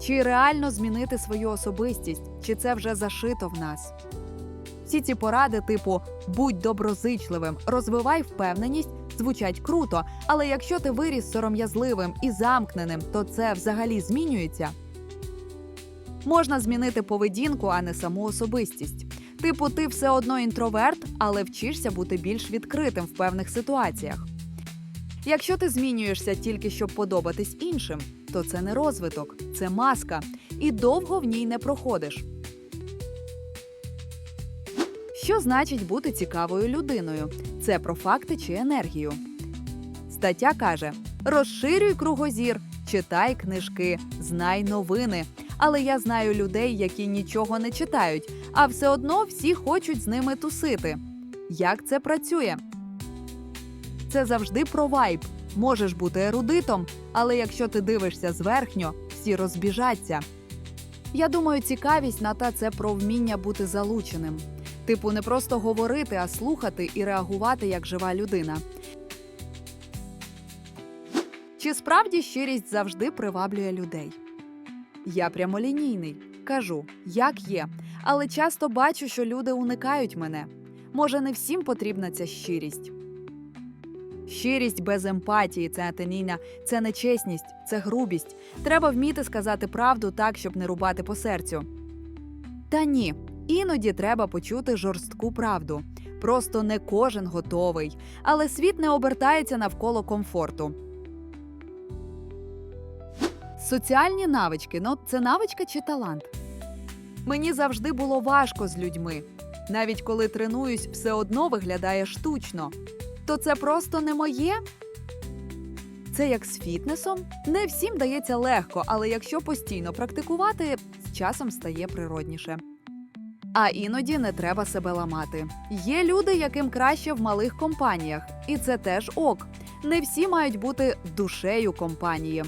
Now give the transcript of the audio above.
Чи реально змінити свою особистість, чи це вже зашито в нас? Всі ці поради, типу будь доброзичливим, розвивай впевненість, звучать круто. Але якщо ти виріс сором'язливим і замкненим, то це взагалі змінюється. Можна змінити поведінку, а не саму особистість. Типу, ти все одно інтроверт, але вчишся бути більш відкритим в певних ситуаціях. Якщо ти змінюєшся тільки щоб подобатись іншим, то це не розвиток, це маска, і довго в ній не проходиш. Що значить бути цікавою людиною? Це про факти чи енергію. Стаття каже: розширюй кругозір, читай книжки, знай новини. Але я знаю людей, які нічого не читають, а все одно всі хочуть з ними тусити. Як це працює? Це завжди про вайб. Можеш бути ерудитом, але якщо ти дивишся зверхньо, всі розбіжаться. Я думаю, цікавість на та це про вміння бути залученим. Типу, не просто говорити, а слухати і реагувати як жива людина. Чи справді щирість завжди приваблює людей? Я прямолінійний, кажу, як є, але часто бачу, що люди уникають мене. Може, не всім потрібна ця щирість. Щирість без емпатії це атенійна, це нечесність, це грубість. Треба вміти сказати правду так, щоб не рубати по серцю. Та ні, іноді треба почути жорстку правду. Просто не кожен готовий, але світ не обертається навколо комфорту. Соціальні навички ну це навичка чи талант? Мені завжди було важко з людьми. Навіть коли тренуюсь, все одно виглядає штучно. То це просто не моє. Це як з фітнесом. Не всім дається легко, але якщо постійно практикувати, з часом стає природніше. А іноді не треба себе ламати. Є люди, яким краще в малих компаніях, і це теж ок. Не всі мають бути душею компанії.